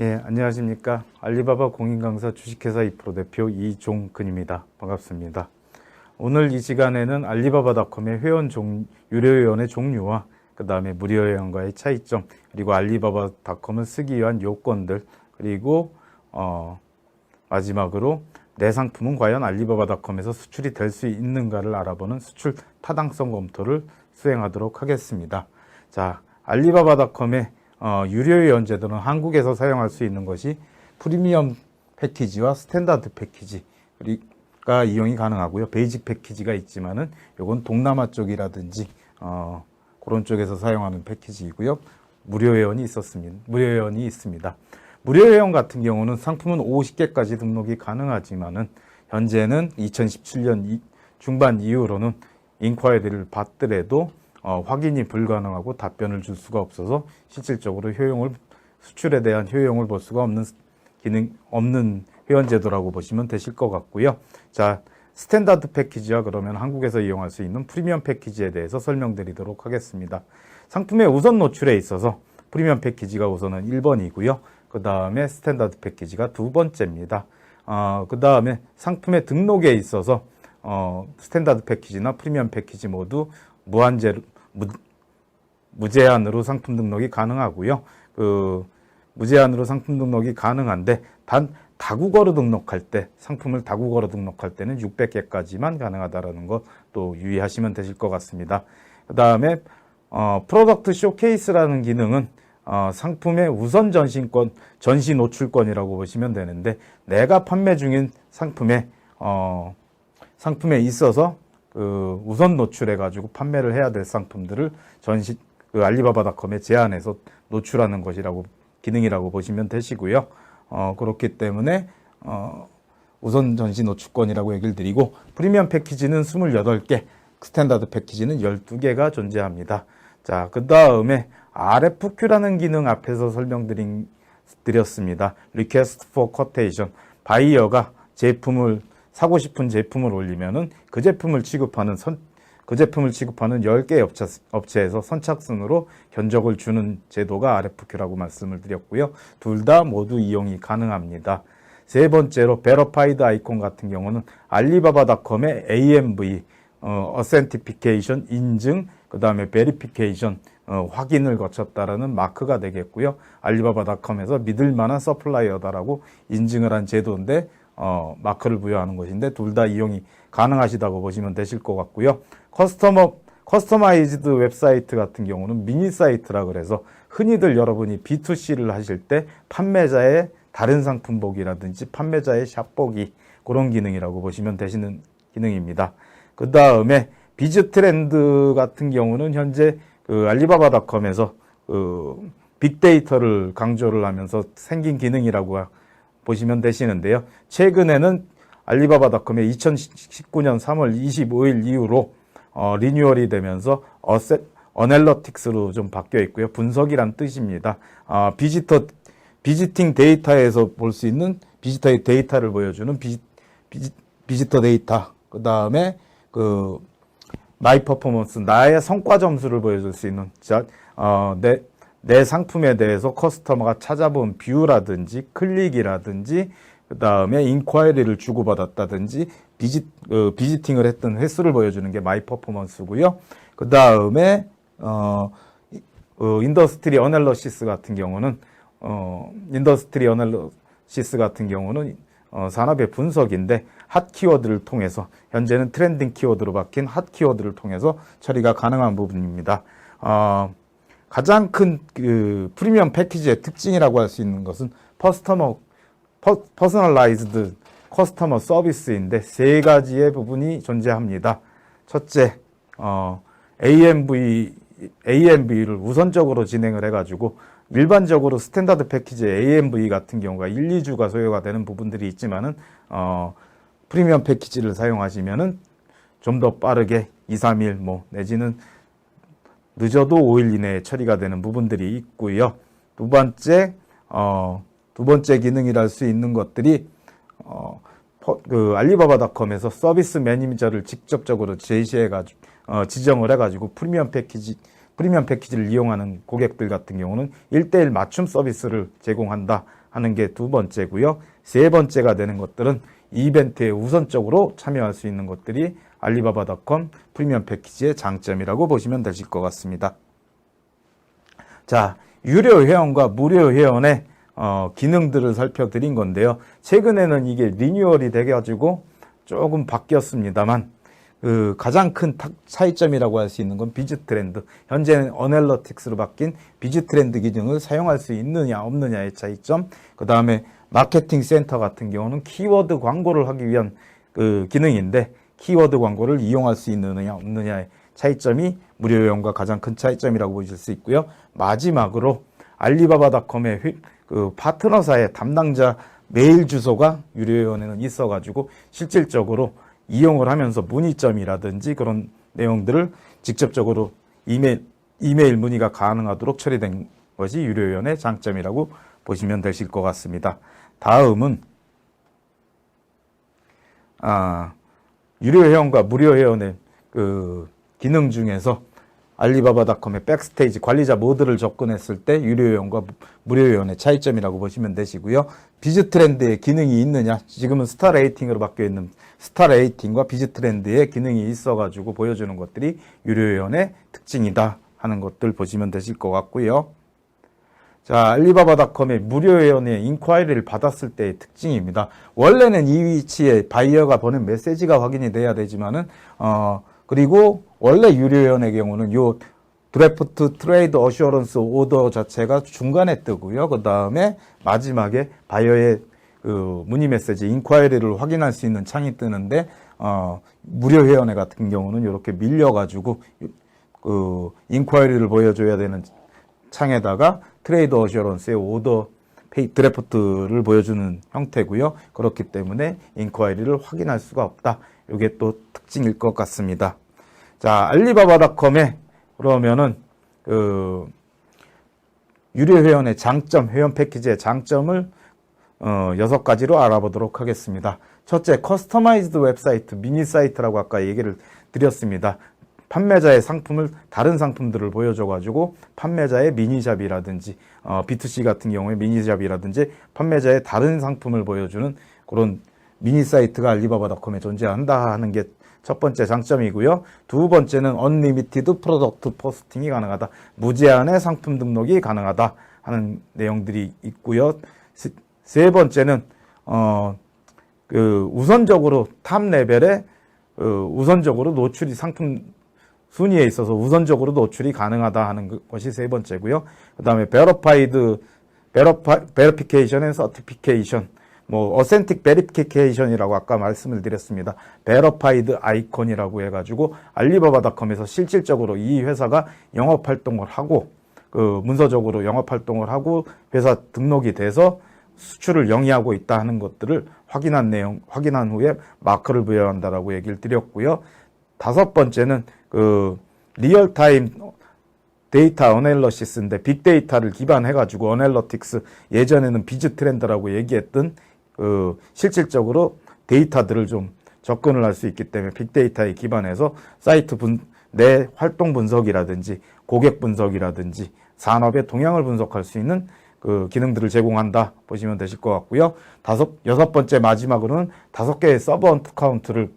예, 안녕하십니까. 알리바바 공인강사 주식회사 2프로 대표 이종근입니다. 반갑습니다. 오늘 이 시간에는 알리바바닷컴의 회원 종, 유료 회원의 종류와 그 다음에 무료 회원과의 차이점, 그리고 알리바바닷컴을 쓰기 위한 요건들, 그리고, 어, 마지막으로 내 상품은 과연 알리바바닷컴에서 수출이 될 수 있는가를 알아보는 수출 타당성 검토를 수행하도록 하겠습니다. 자, 알리바바닷컴의 어, 유료 회원제도는 한국에서 사용할 수 있는 것이 프리미엄 패키지와 스탠다드 패키지가 이용이 가능하고요. 베이직 패키지가 있지만은 요건 동남아 쪽이라든지 어, 그런 쪽에서 사용하는 패키지이고요. 무료 회원이 있었습니다. 무료 회원이 있습니다. 무료 회원 같은 경우는 상품은 50개까지 등록이 가능하지만은 현재는 2017년 중반 이후로는 인콰이리를 받더라도 어, 확인이 불가능하고 답변을 줄 수가 없어서 실질적으로 효용을 수출에 대한 효용을 볼 수가 없는 기능 없는 회원 제도라고 보시면 되실 것 같고요. 자, 스탠다드 패키지와 그러면 한국에서 이용할 수 있는 프리미엄 패키지에 대해서 설명드리도록 하겠습니다. 상품의 우선 노출에 있어서 프리미엄 패키지가 우선은 1번이고요. 그 다음에 스탠다드 패키지가 두 번째입니다. 어, 그 다음에 상품의 등록에 있어서 어, 스탠다드 패키지나 프리미엄 패키지 모두 무한제 무, 무제한으로 상품 등록이 가능하고요. 그 무제한으로 상품 등록이 가능한데 단 다국어로 등록할 때 상품을 다국어로 등록할 때는 600개까지만 가능하다라는 것 또 유의하시면 되실 것 같습니다. 그 다음에 어, 프로덕트 쇼케이스라는 기능은 어, 상품의 우선 전신권, 전시 노출권이라고 보시면 되는데 내가 판매 중인 상품에 어, 상품에 있어서 그 우선 노출해 가지고 판매를 해야 될 상품들을 전시 그 알리바바닷컴에 제한해서 노출하는 것이라고 기능이라고 보시면 되시고요. 어, 그렇기 때문에 어, 우선 전시 노출권이라고 얘기를 드리고 프리미엄 패키지는 28개, 스탠다드 패키지는 12개가 존재합니다. 자, 그 다음에 RFQ라는 기능 앞에서 설명드린 드렸습니다. Request for Quotation. 바이어가 제품을 사고 싶은 제품을 올리면은 그 제품을 취급하는 선, 그 제품을 취급하는 10개 업체, 업체에서 선착순으로 견적을 주는 제도가 RFQ라고 말씀을 드렸고요. 둘 다 모두 이용이 가능합니다. 세 번째로 베러파이드 아이콘 같은 경우는 알리바바닷컴의 AMV, 어, 어센티피케이션 인증, 그 다음에 베리피케이션 어, 확인을 거쳤다라는 마크가 되겠고요. 알리바바닷컴에서 믿을 만한 서플라이어다라고 인증을 한 제도인데 어, 마크를 부여하는 것인데 둘 다 이용이 가능하시다고 보시면 되실 것 같고요. 커스터머 커스터마이즈드 웹사이트 같은 경우는 미니 사이트라 그래서 흔히들 여러분이 B2C를 하실 때 판매자의 다른 상품 보기라든지 판매자의 샵 보기 그런 기능이라고 보시면 되시는 기능입니다. 그 다음에 비즈 트렌드 같은 경우는 현재 그 알리바바닷컴에서 그 빅데이터를 강조를 하면서 생긴 기능이라고 보시면 되시는데요. 최근에는 알리바바닷컴의 2019년 3월 25일 이후로 어, 리뉴얼이 되면서 어셋 어넬러틱스로 좀 바뀌어 있고요. 분석이란 뜻입니다. 어, 비지터 비지팅 데이터에서 볼 수 있는 비지터의 데이터를 보여주는 비지, 비지, 비지터 데이터. 그 다음에 그 마이 퍼포먼스 나의 성과 점수를 보여줄 수 있는 자, 어, 내, 내 상품에 대해서 커스터머가 찾아본 뷰라든지 클릭이라든지 그 다음에 인콰이리를 주고받았다든지 비지, 어, 비지팅을 했던 횟수를 보여주는 게 마이 퍼포먼스고요. 그 다음에 어, 어, 인더스트리 어널러시스 같은 경우는 어, 인더스트리 어널러시스 같은 경우는 어, 산업의 분석인데 핫 키워드를 통해서 현재는 트렌딩 키워드로 바뀐 핫 키워드를 통해서 처리가 가능한 부분입니다. 어, 가장 큰 그 프리미엄 패키지의 특징이라고 할 수 있는 것은 퍼스터머 퍼, 퍼스널라이즈드 커스터머 서비스인데 세 가지의 부분이 존재합니다. 첫째, 어, AMV AMV를 우선적으로 진행을 해가지고 일반적으로 스탠다드 패키지 AMV 같은 경우가 1, 2주가 소요가 되는 부분들이 있지만은 어, 프리미엄 패키지를 사용하시면은 좀 더 빠르게 2, 3일 뭐 내지는 늦어도 5일 이내에 처리가 되는 부분들이 있고요. 두 번째 어, 두 번째 기능이라 할수 있는 것들이 어, 퍼, 그 알리바바닷컴에서 서비스 매니저를 직접적으로 제시해 가지고 어, 지정을 해 가지고 프리미엄 패키지 프리미엄 패키지를 이용하는 고객들 같은 경우는 1대1 맞춤 서비스를 제공한다 하는 게 두 번째고요. 세 번째가 되는 것들은 이벤트에 우선적으로 참여할 수 있는 것들이 알리바바닷컴 프리미엄 패키지의 장점이라고 보시면 되실 것 같습니다. 자, 유료 회원과 무료 회원의 어, 기능들을 살펴드린 건데요. 최근에는 이게 리뉴얼이 돼가지고 조금 바뀌었습니다만, 그 가장 큰 탁- 차이점이라고 할 수 있는 건 비즈 트렌드. 현재는 어넬러틱스로 바뀐 비즈 트렌드 기능을 사용할 수 있느냐 없느냐의 차이점. 그 다음에 마케팅 센터 같은 경우는 키워드 광고를 하기 위한 그 기능인데 키워드 광고를 이용할 수 있느냐 없느냐의 차이점이 무료 회원과 가장 큰 차이점이라고 보실 수 있고요. 마지막으로 알리바바닷컴의 휘- 그 파트너사의 담당자 메일 주소가 유료 회원에는 있어가지고 실질적으로 이용을 하면서 문의점이라든지 그런 내용들을 직접적으로 이메일, 이메일 문의가 가능하도록 처리된 것이 유료 회원의 장점이라고 보시면 되실 것 같습니다. 다음은 아, 유료 회원과 무료 회원의 그 기능 중에서 알리바바닷컴의 백스테이지 관리자 모드를 접근했을 때 유료 회원과 무료 회원의 차이점이라고 보시면 되시고요. 비즈 트렌드의 기능이 있느냐? 지금은 스타 레이팅으로 바뀌어 있는 스타 레이팅과 비즈 트렌드의 기능이 있어 가지고 보여주는 것들이 유료 회원의 특징이다 하는 것들 보시면 되실 것 같고요. 자, 알리바바닷컴의 무료 회원의 인콰이리를 받았을 때의 특징입니다. 원래는 이 위치에 바이어가 보낸 메시지가 확인이 돼야 되지만은, 어, 그리고 원래 유료 회원의 경우는 요 드래프트 트레이드 어시어런스 오더 자체가 중간에 뜨고요. 그 다음에 마지막에 바이어의 그 문의 메시지 인콰이리를 확인할 수 있는 창이 뜨는데, 어, 무료 회원회 같은 경우는 이렇게 밀려 가지고, 그, 인콰이리를 보여줘야 되는 창에다가 트레이드 어시어런스의 오더 페이 드래프트를 보여주는 형태고요. 그렇기 때문에 인콰이리를 확인할 수가 없다. 이게 또 특징일 것 같습니다. 자, 알리바바닷컴에 그러면은 그 유료 회원의 장점, 회원 패키지의 장점을 어, 여섯 가지로 알아보도록 하겠습니다. 첫째, 커스터마이즈드 웹사이트, 미니 사이트라고 아까 얘기를 드렸습니다. 판매자의 상품을 다른 상품들을 보여줘가지고 판매자의 미니샵이라든지 어, B2C 같은 경우에 미니샵이라든지 판매자의 다른 상품을 보여주는 그런 미니 사이트가 알리바바닷컴에 존재한다 하는 게 첫 번째 장점이고요. 두 번째는 언리미티드 프로덕트 포스팅이 가능하다. 무제한의 상품 등록이 가능하다 하는 내용들이 있고요. 세, 세 번째는 어, 그 우선적으로 탑 레벨의 어, 우선적으로 노출이 상품 순위에 있어서 우선적으로 노출이 가능하다 하는 그- 것이 세 번째고요. 그다음에 베러파이드 베러파 베리피케이션 앤 서티피케이션 뭐 어센틱 베리피케이션이라고 아까 말씀을 드렸습니다. 베러파이드 아이콘이라고 해 가지고 알리바바닷컴에서 실질적으로 이 회사가 영업 활동을 하고 그 문서적으로 영업 활동을 하고 회사 등록이 돼서 수출을 영위하고 있다 하는 것들을 확인한 내용, 확인한 후에 마크를 부여한다라고 얘기를 드렸고요. 다섯 번째는 그 리얼타임 데이터 어널러시스인데 빅데이터를 기반해 가지고 어널러틱스 예전에는 비즈 트렌드라고 얘기했던 그 실질적으로 데이터들을 좀 접근을 할 수 있기 때문에 빅데이터에 기반해서 사이트 분, 내 활동 분석이라든지 고객 분석이라든지 산업의 동향을 분석할 수 있는 그 기능들을 제공한다 보시면 되실 것 같고요. 다섯 여섯 번째 마지막으로는 다섯 개의 서버 카운트를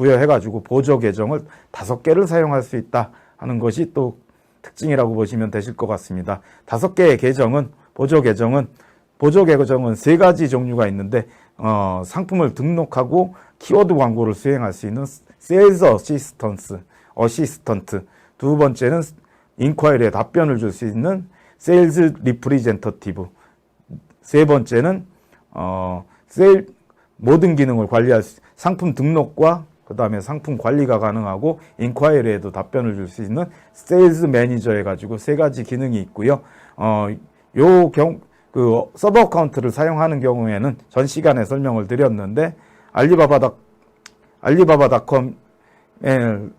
부여해가지고 보조 계정을 다섯 개를 사용할 수 있다 하는 것이 또 특징이라고 보시면 되실 것 같습니다. 다섯 개의 계정은 보조 계정은 보조 계정은 세 가지 종류가 있는데 어, 상품을 등록하고 키워드 광고를 수행할 수 있는 세일즈 어시스턴스 어시스턴트 두 번째는 인콰이리에 답변을 줄 수 있는 세일즈 리프리젠터티브 세 번째는 어, 세일 모든 기능을 관리할 수, 상품 등록과 그 다음에 상품 관리가 가능하고 인콰이리에도 답변을 줄 수 있는 세일즈 매니저 해가지고 세 가지 기능이 있고요. 어, 요 경, 그 서버 어카운트를 사용하는 경우에는 전 시간에 설명을 드렸는데 알리바바닷 알리바바닷컴에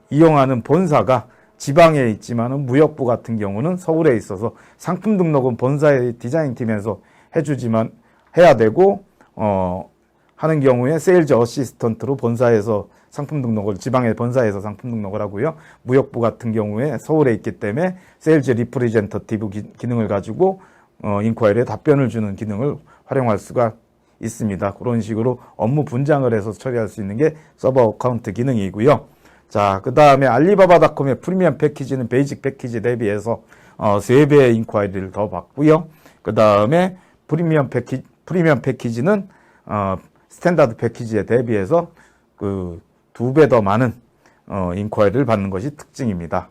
이용하는 본사가 지방에 있지만은 무역부 같은 경우는 서울에 있어서 상품 등록은 본사의 디자인 팀에서 해주지만 해야 되고 어 하는 경우에 세일즈 어시스턴트로 본사에서 상품 등록을 지방의 본사에서 상품 등록을 하고요. 무역부 같은 경우에 서울에 있기 때문에 세일즈 리프리젠터티브 기- 기능을 가지고 어, 인콰이리에 답변을 주는 기능을 활용할 수가 있습니다. 그런 식으로 업무 분장을 해서 처리할 수 있는 게 서버 어카운트 기능이고요. 자, 그 다음에 알리바바닷컴의 프리미엄 패키지는 베이직 패키지 대비해서 어, 3배의 인콰이리를 더 받고요. 그 다음에 프리미엄 패키 프리미엄 패키지는 어, 스탠다드 패키지에 대비해서 그 두 배 더 많은 어, 인콰이리를 받는 것이 특징입니다.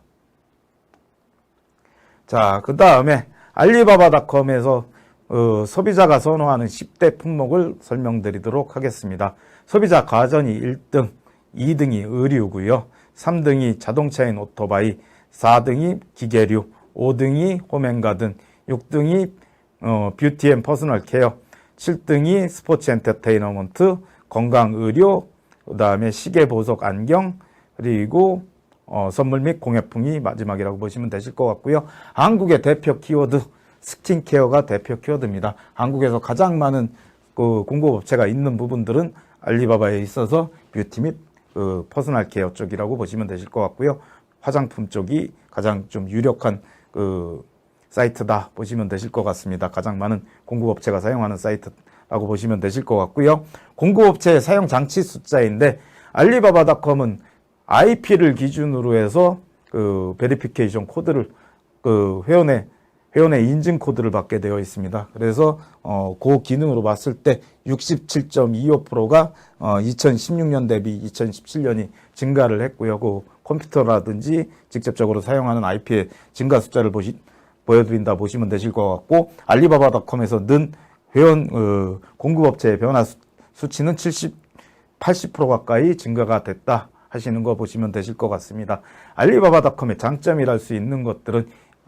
자, 그 다음에 알리바바닷컴에서 어, 소비자가 선호하는 10대 품목을 설명드리도록 하겠습니다. 소비자 가전이 1등, 2등이 의류고요. 3등이 자동차인 오토바이, 4등이 기계류, 5등이 홈앤가든, 6등이 어, 뷰티 앤 퍼스널 케어, 7등이 스포츠 엔터테이너먼트, 건강 의료, 그 다음에 시계 보석 안경, 그리고 어, 선물 및 공예품이 마지막이라고 보시면 되실 것 같고요. 한국의 대표 키워드 스킨케어가 대표 키워드입니다. 한국에서 가장 많은 그 공급업체가 있는 부분들은 알리바바에 있어서 뷰티 및 그 퍼스널 케어 쪽이라고 보시면 되실 것 같고요. 화장품 쪽이 가장 좀 유력한 그 사이트다 보시면 되실 것 같습니다. 가장 많은 공급업체가 사용하는 사이트 라고 보시면 되실 것 같고요. 공급업체의 사용 장치 숫자인데 알리바바닷컴은 IP를 기준으로 해서 그 베리피케이션 코드를 그 회원의 회원의 인증 코드를 받게 되어 있습니다. 그래서 어, 그 기능으로 봤을 때 67.25%가 어, 2016년 대비 2017년이 증가를 했고요. 그 컴퓨터라든지 직접적으로 사용하는 IP의 증가 숫자를 보시, 보여드린다 보시면 되실 것 같고 알리바바닷컴에서 는 회원 어, 공급업체의 변화 수, 수치는 70, 80% 가까이 증가가 됐다 하시는 거 보시면 되실 것 같습니다. 알리바바닷컴의 장점이랄 수 있는 것들은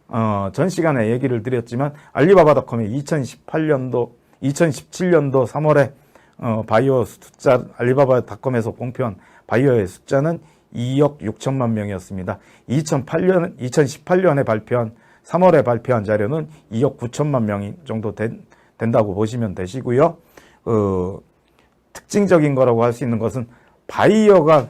어, 전 시간에 얘기를 드렸지만 알리바바닷컴이 2018년도, 2017년도 3월에 어, 바이오 숫자 알리바바닷컴에서 공표한 바이오의 숫자는 2억 6천만 명이었습니다. 2008년, 2018년에 발표한 3월에 발표한 자료는 2억 9천만 명 정도 된, 된다고 보시면 되시고요. 어, 특징적인 거라고 할 수 있는 것은 바이어가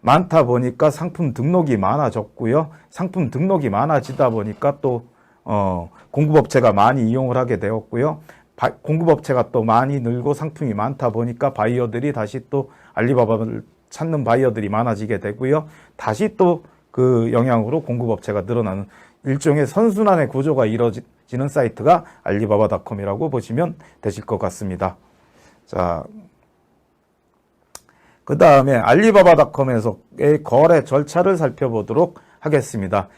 많다 보니까 상품 등록이 많아졌고요. 상품 등록이 많아지다 보니까 또 어, 공급업체가 많이 이용을 하게 되었고요. 바, 공급업체가 또 많이 늘고 상품이 많다 보니까 바이어들이 다시 또 알리바바를 찾는 바이어들이 많아지게 되고요. 다시 또 그 영향으로 공급업체가 늘어나는 일종의 선순환의 구조가 이루어지는 사이트가 알리바바닷컴이라고 보시면 되실 것 같습니다. 자, 그 다음에 알리바바닷컴에서의 거래 절차를 살펴보도록 하겠습니다.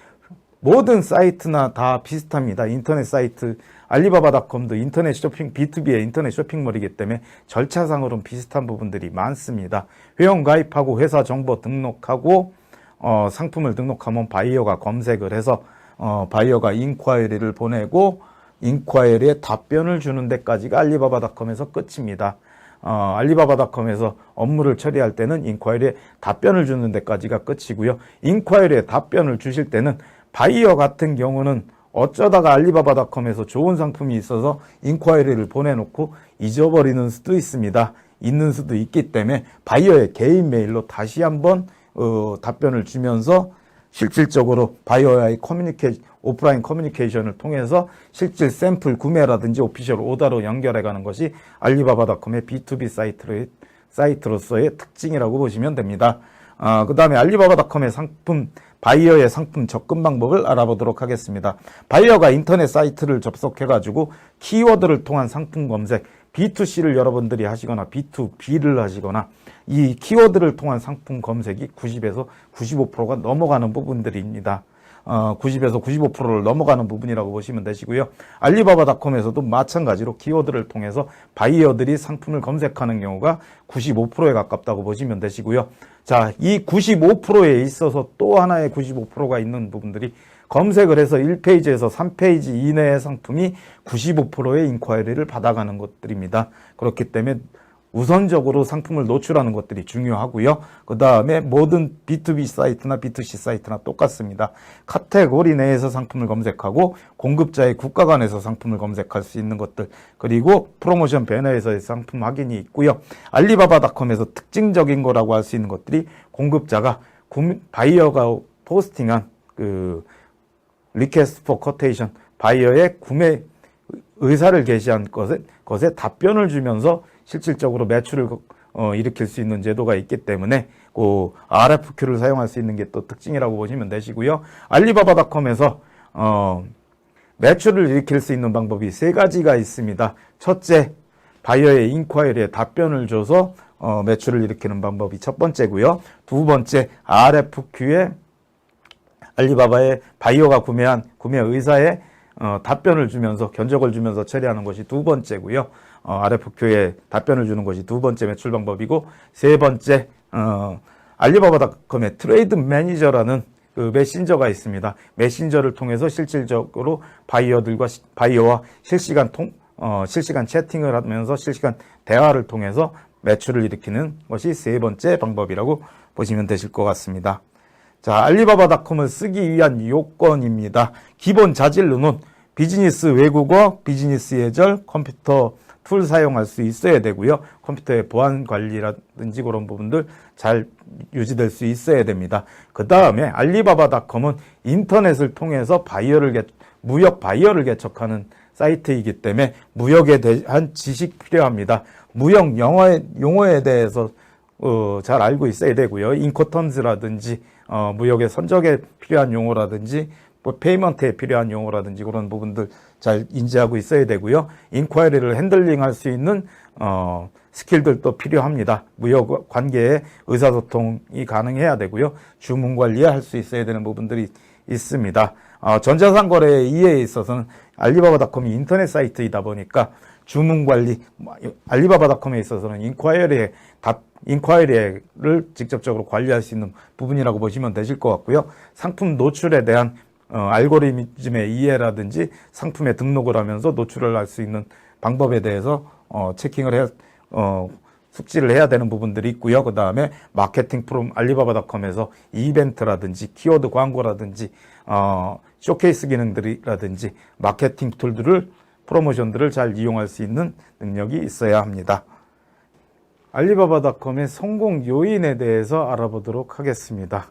모든 사이트나 다 비슷합니다. 인터넷 사이트, 알리바바닷컴도 인터넷 쇼핑, B2B의 인터넷 쇼핑몰이기 때문에 절차상으로는 비슷한 부분들이 많습니다. 회원 가입하고 회사 정보 등록하고, 어, 상품을 등록하면 바이어가 검색을 해서, 어, 바이어가 인콰이리를 보내고, 인콰이리에 답변을 주는 데까지가 알리바바닷컴에서 끝입니다. 어, 알리바바닷컴에서 업무를 처리할 때는 인콰이리에 답변을 주는 데까지가 끝이고요. 인콰이리에 답변을 주실 때는 바이어 같은 경우는 어쩌다가 알리바바닷컴에서 좋은 상품이 있어서 인콰이리를 보내놓고 잊어버리는 수도 있습니다. 있는 수도 있기 때문에 바이어의 개인 메일로 다시 한번 어, 답변을 주면서 실질적으로 바이어와의 커뮤니케 오프라인 커뮤니케이션을 통해서 실질 샘플 구매라든지 오피셜 오더로 연결해 가는 것이 알리바바닷컴의 B2B 사이트로, 사이트로서의 특징이라고 보시면 됩니다. 아, 그 다음에 알리바바닷컴의 상품, 바이어의 상품 접근 방법을 알아보도록 하겠습니다. 바이어가 인터넷 사이트를 접속해가지고 키워드를 통한 상품 검색, B2C를 여러분들이 하시거나 B2B를 하시거나 이 키워드를 통한 상품 검색이 90에서 95%가 넘어가는 부분들입니다. 어, 90에서 95%를 넘어가는 부분이라고 보시면 되시고요. 알리바바닷컴에서도 마찬가지로 키워드를 통해서 바이어들이 상품을 검색하는 경우가 95%에 가깝다고 보시면 되시고요. 자, 이 95%에 있어서 또 하나의 95%가 있는 부분들이 검색을 해서 1페이지에서 3페이지 이내의 상품이 95%의 인콰이리를 받아가는 것들입니다. 그렇기 때문에 우선적으로 상품을 노출하는 것들이 중요하고요. 그 다음에 모든 B2B 사이트나 B2C 사이트나 똑같습니다. 카테고리 내에서 상품을 검색하고 공급자의 국가 간에서 상품을 검색할 수 있는 것들 그리고 프로모션 배너에서의 상품 확인이 있고요. 알리바바닷컴에서 특징적인 거라고 할 수 있는 것들이 공급자가 바이어가 포스팅한 그 리퀘스트 포 커테이션 바이어의 구매 의사를 게시한 것에, 것에 답변을 주면서 실질적으로 매출을 어, 일으킬 수 있는 제도가 있기 때문에 그 RFQ를 사용할 수 있는 게 또 특징이라고 보시면 되시고요. 알리바바닷컴에서 어, 매출을 일으킬 수 있는 방법이 세 가지가 있습니다. 첫째, 바이어의 인콰이리에 답변을 줘서 어, 매출을 일으키는 방법이 첫 번째고요. 두 번째, RFQ에 알리바바의 바이어가 구매한 구매 의사의 어, 답변을 주면서 견적을 주면서 처리하는 것이 두 번째고요. 어, RFQ에 답변을 주는 것이 두 번째 매출 방법이고 세 번째 어, 알리바바닷컴의 트레이드 매니저라는 그 메신저가 있습니다. 메신저를 통해서 실질적으로 바이어들과 시- 바이어와 실시간 통 어, 실시간 채팅을 하면서 실시간 대화를 통해서 매출을 일으키는 것이 세 번째 방법이라고 보시면 되실 것 같습니다. 자, 알리바바닷컴을 쓰기 위한 요건입니다. 기본 자질로는 비즈니스 외국어, 비즈니스 예절, 컴퓨터 툴 사용할 수 있어야 되고요. 컴퓨터의 보안 관리라든지 그런 부분들 잘 유지될 수 있어야 됩니다. 그 다음에 알리바바닷컴은 인터넷을 통해서 바이어를 개, 무역 바이어를 개척하는 사이트이기 때문에 무역에 대한 지식 필요합니다. 무역 영어에, 용어에 대해서 어, 잘 알고 있어야 되고요. 인코턴즈라든지 어, 무역의 선적에 필요한 용어라든지 뭐 페이먼트에 필요한 용어라든지 그런 부분들 잘 인지하고 있어야 되고요. 인콰이리를 핸들링할 수 있는 어, 스킬들도 필요합니다. 무역 관계에 의사소통이 가능해야 되고요. 주문 관리할 수 있어야 되는 부분들이 있습니다. 어, 전자상 거래 이해에 있어서는 알리바바닷컴이 인터넷 사이트이다 보니까 주문 관리 알리바바닷컴에 있어서는 인콰이리에 답 인콰이리를 직접적으로 관리할 수 있는 부분이라고 보시면 되실 것 같고요. 상품 노출에 대한 어, 알고리즘의 이해라든지 상품에 등록을 하면서 노출을 할 수 있는 방법에 대해서 어, 체킹을 해 어, 숙지를 해야 되는 부분들이 있고요. 그 다음에 마케팅 프롬 알리바바닷컴에서 이벤트라든지 키워드 광고라든지 어, 쇼케이스 기능들이라든지 마케팅 툴들을 프로모션들을 잘 이용할 수 있는 능력이 있어야 합니다. 알리바바닷컴의 성공 요인에 대해서 알아보도록 하겠습니다.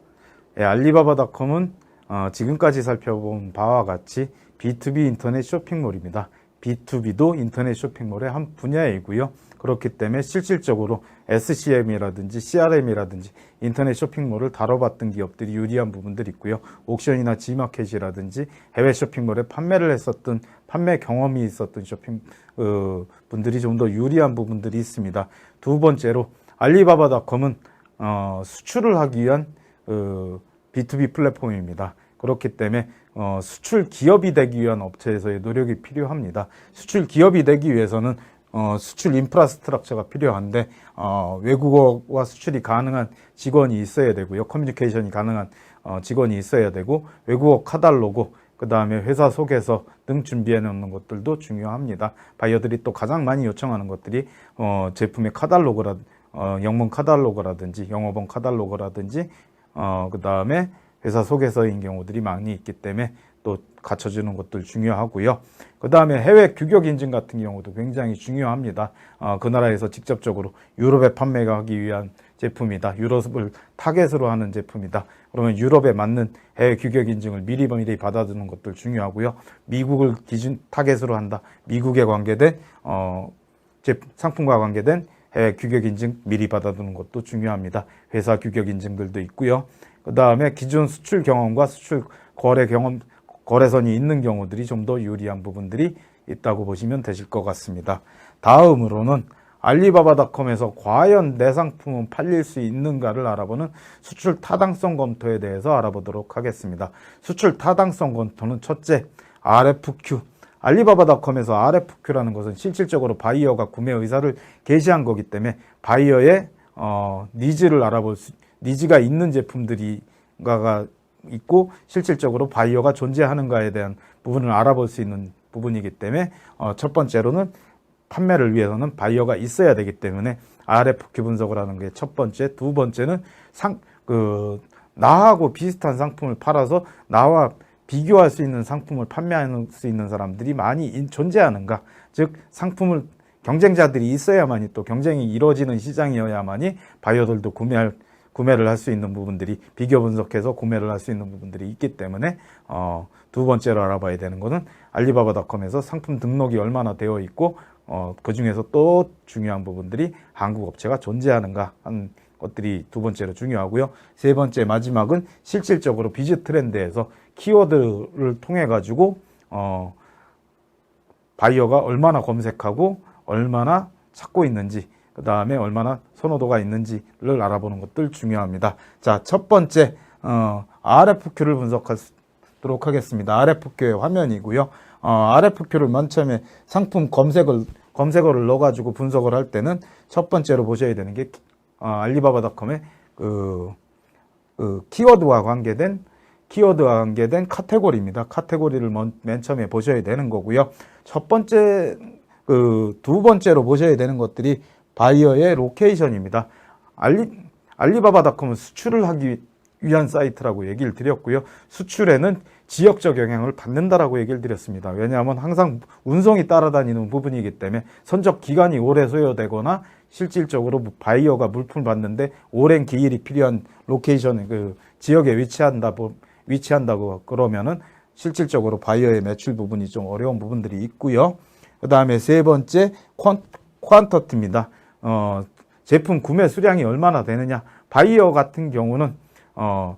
예, 알리바바닷컴은 어, 지금까지 살펴본 바와 같이 B2B 인터넷 쇼핑몰입니다. B2B도 인터넷 쇼핑몰의 한 분야이고요. 그렇기 때문에 실질적으로 SCM이라든지 CRM이라든지 인터넷 쇼핑몰을 다뤄봤던 기업들이 유리한 부분들이 있고요. 옥션이나 G마켓이라든지 해외 쇼핑몰에 판매를 했었던 판매 경험이 있었던 쇼핑 어, 분들이 좀 더 유리한 부분들이 있습니다. 두 번째로 알리바바닷컴은 어, 수출을 하기 위한 어, B2B 플랫폼입니다. 그렇기 때문에 어, 수출 기업이 되기 위한 업체에서의 노력이 필요합니다. 수출 기업이 되기 위해서는 어, 수출 인프라스트럭처가 필요한데 어, 외국어와 수출이 가능한 직원이 있어야 되고요. 커뮤니케이션이 가능한 어, 직원이 있어야 되고 외국어 카달로그 그 다음에 회사 소개서 등 준비해 놓는 것들도 중요합니다. 바이어들이 또 가장 많이 요청하는 것들이 어, 제품의 카달로그라 어, 영문 카달로그라든지 영어본 카달로그라든지 어, 그 다음에 회사 소개서인 경우들이 많이 있기 때문에 또 갖춰주는 것들 중요하고요. 그 다음에 해외 규격 인증 같은 경우도 굉장히 중요합니다. 어, 그 나라에서 직접적으로 유럽에 판매하기 위한 제품이다. 유럽을 타겟으로 하는 제품이다. 그러면 유럽에 맞는 해외 규격 인증을 미리 미리 받아두는 것들 중요하고요. 미국을 기준 타겟으로 한다. 미국에 관계된 어, 제 상품과 관계된 해외 규격 인증 미리 받아두는 것도 중요합니다. 회사 규격 인증들도 있고요. 그 다음에 기존 수출 경험과 수출 거래 경험, 거래선이 있는 경우들이 좀 더 유리한 부분들이 있다고 보시면 되실 것 같습니다. 다음으로는 알리바바닷컴에서 과연 내 상품은 팔릴 수 있는가를 알아보는 수출 타당성 검토에 대해서 알아보도록 하겠습니다. 수출 타당성 검토는 첫째, RFQ. 알리바바닷컴에서 RFQ라는 것은 실질적으로 바이어가 구매 의사를 게시한 거기 때문에 바이어의 어, 니즈를 알아볼 수, 니즈가 있는 제품들이가 있고 실질적으로 바이어가 존재하는가에 대한 부분을 알아볼 수 있는 부분이기 때문에 어, 첫 번째로는 판매를 위해서는 바이어가 있어야 되기 때문에 RFQ 분석을 하는 게 첫 번째, 두 번째는 상, 그, 나하고 비슷한 상품을 팔아서 나와 비교할 수 있는 상품을 판매할 수 있는 사람들이 많이 인- 존재하는가. 즉, 상품을 경쟁자들이 있어야만이 또 경쟁이 이루어지는 시장이어야만이 바이어들도 구매할 구매를 할 수 있는 부분들이 비교 분석해서 구매를 할 수 있는 부분들이 있기 때문에 어, 두 번째로 알아봐야 되는 것은 알리바바닷컴에서 상품 등록이 얼마나 되어 있고 어, 그 중에서 또 중요한 부분들이 한국 업체가 존재하는가 하는 것들이 두 번째로 중요하고요. 세 번째 마지막은 실질적으로 비즈 트렌드에서 키워드를 통해 가지고 어, 바이어가 얼마나 검색하고 얼마나 찾고 있는지 그 다음에 얼마나 선호도가 있는지를 알아보는 것들 중요합니다. 자, 첫 번째 어, RFQ를 분석하도록 하겠습니다. RFQ의 화면이고요. 어, RFQ를 맨 처음에 상품 검색을 검색어를 넣어가지고 분석을 할 때는 첫 번째로 보셔야 되는 게 어, 알리바바닷컴의 그, 그 키워드와 관계된 키워드와 관계된 카테고리입니다. 카테고리를 먼, 맨 처음에 보셔야 되는 거고요. 첫 번째 그 두 번째로 보셔야 되는 것들이 바이어의 로케이션입니다. 알리 알리바바닷컴은 수출을 하기 위한 사이트라고 얘기를 드렸고요. 수출에는 지역적 영향을 받는다라고 얘기를 드렸습니다. 왜냐하면 항상 운송이 따라다니는 부분이기 때문에 선적 기간이 오래 소요되거나 실질적으로 바이어가 물품을 받는데 오랜 기일이 필요한 로케이션 그 지역에 위치한다 위치한다고 그러면은 실질적으로 바이어의 매출 부분이 좀 어려운 부분들이 있고요. 그 다음에 세 번째 퀀, 퀀터티입니다. 어, 제품 구매 수량이 얼마나 되느냐. 바이어 같은 경우는 어,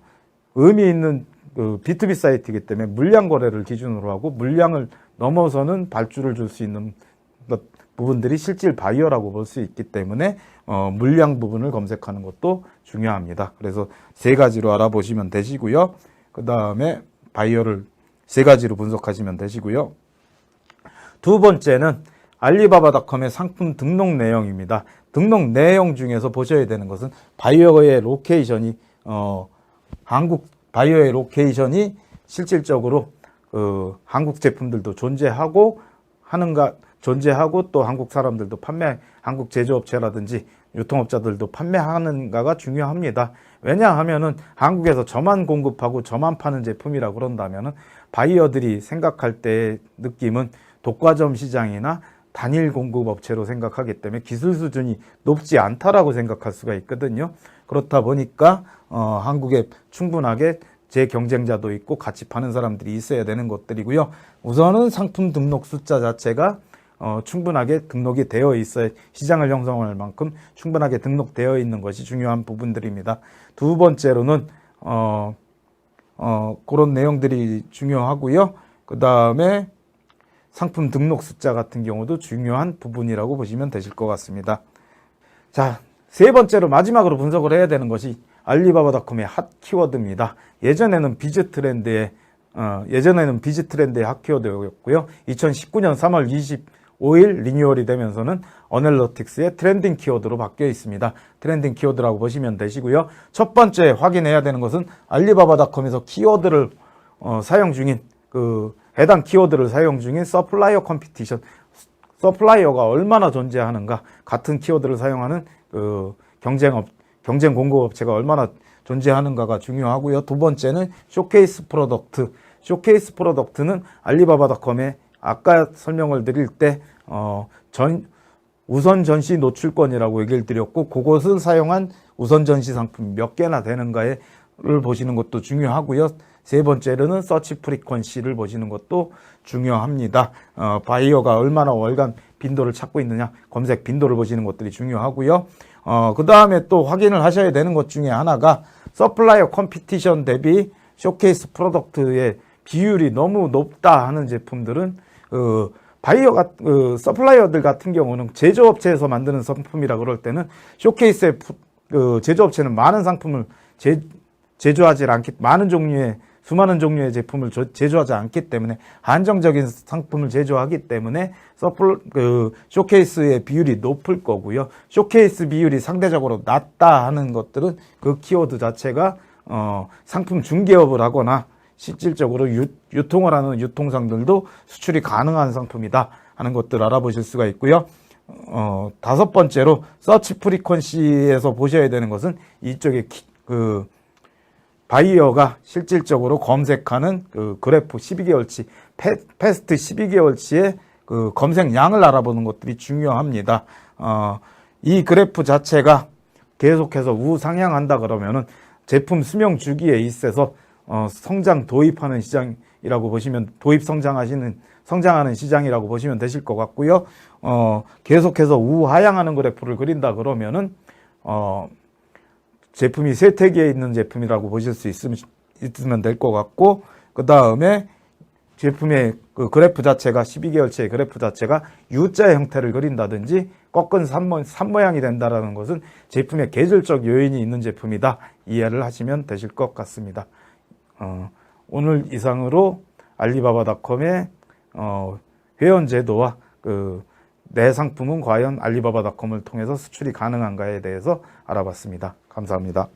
의미 있는 그 B2B 사이트이기 때문에 물량 거래를 기준으로 하고 물량을 넘어서는 발주를 줄 수 있는 것, 부분들이 실질 바이어라고 볼 수 있기 때문에 어, 물량 부분을 검색하는 것도 중요합니다. 그래서 세 가지로 알아보시면 되시고요. 그 다음에 바이어를 세 가지로 분석하시면 되시고요. 두 번째는 알리바바닷컴의 상품 등록 내용입니다. 등록 내용 중에서 보셔야 되는 것은 바이어의 로케이션이 어, 한국 바이어의 로케이션이 실질적으로 그 한국 제품들도 존재하고 하는가 존재하고 또 한국 사람들도 판매 한국 제조업체라든지 유통업자들도 판매하는가가 중요합니다. 왜냐하면은 한국에서 저만 공급하고 저만 파는 제품이라 그런다면은 바이어들이 생각할 때의 느낌은 독과점 시장이나 단일 공급 업체로 생각하기 때문에 기술 수준이 높지 않다라고 생각할 수가 있거든요. 그렇다 보니까 어, 한국에 충분하게 제 경쟁자도 있고 같이 파는 사람들이 있어야 되는 것들이고요. 우선은 상품 등록 숫자 자체가 어, 충분하게 등록이 되어 있어야 시장을 형성할 만큼 충분하게 등록되어 있는 것이 중요한 부분들입니다. 두 번째로는 어, 어, 그런 내용들이 중요하고요. 그 다음에 상품 등록 숫자 같은 경우도 중요한 부분이라고 보시면 되실 것 같습니다. 자, 세 번째로 마지막으로 분석을 해야 되는 것이 알리바바닷컴의 핫 키워드입니다. 예전에는 비즈 트렌드의 어, 예전에는 비즈 트렌드의 핫 키워드였고요. 2019년 3월 25일 리뉴얼이 되면서는 어넬러틱스의 트렌딩 키워드로 바뀌어 있습니다. 트렌딩 키워드라고 보시면 되시고요. 첫 번째 확인해야 되는 것은 알리바바닷컴에서 키워드를 어, 사용 중인 그 해당 키워드를 사용 중인 서플라이어 컴피티션 서플라이어가 얼마나 존재하는가 같은 키워드를 사용하는 그 경쟁업 경쟁 공급업체가 얼마나 존재하는가가 중요하고요. 두 번째는 쇼케이스 프로덕트. 쇼케이스 프로덕트는 알리바바닷컴에 아까 설명을 드릴 때, 어, 전, 우선 전시 노출권이라고 얘기를 드렸고, 그것을 사용한 우선 전시 상품 몇 개나 되는가를 보시는 것도 중요하고요. 세 번째로는 서치 프리퀀시를 보시는 것도 중요합니다. 어, 바이어가 얼마나 월간 빈도를 찾고 있느냐, 검색 빈도를 보시는 것들이 중요하고요. 어, 그 다음에 또 확인을 하셔야 되는 것 중에 하나가 서플라이어 컴피티션 대비 쇼케이스 프로덕트의 비율이 너무 높다 하는 제품들은 그 바이어가 그 서플라이어들 같은 경우는 제조업체에서 만드는 상품이라 그럴 때는 쇼케이스의 그 제조업체는 많은 상품을 제, 제조하지 않기 많은 종류의 수많은 종류의 제품을 제조하지 않기 때문에 한정적인 상품을 제조하기 때문에 서플 그 쇼케이스의 비율이 높을 거고요. 쇼케이스 비율이 상대적으로 낮다 하는 것들은 그 키워드 자체가 어 상품 중개업을 하거나 실질적으로 유, 유통을 하는 유통상들도 수출이 가능한 상품이다 하는 것들 알아보실 수가 있고요. 어, 다섯 번째로 서치 프리퀀시에서 보셔야 되는 것은 이쪽에 키, 그 바이어가 실질적으로 검색하는 그 그래프 12개월치, 패, 패스트 12개월치의 그 검색량을 알아보는 것들이 중요합니다. 어, 이 그래프 자체가 계속해서 우상향한다 그러면은 제품 수명 주기에 있어서 어, 성장 도입하는 시장이라고 보시면 도입 성장하시는 성장하는 시장이라고 보시면 되실 것 같고요. 어, 계속해서 우하향하는 그래프를 그린다 그러면은 어, 제품이 쇠퇴기에 있는 제품이라고 보실 수 있으면, 있으면 될 것 같고, 그 다음에 제품의 그 그래프 자체가 12개월치의 그래프 자체가 U자 형태를 그린다든지 꺾은 산모, 산모 양이 된다라는 것은 제품의 계절적 요인이 있는 제품이다. 이해를 하시면 되실 것 같습니다. 어, 오늘 이상으로 알리바바닷컴의 어, 회원 제도와 그 내 상품은 과연 알리바바닷컴을 통해서 수출이 가능한가에 대해서 알아봤습니다. 감사합니다.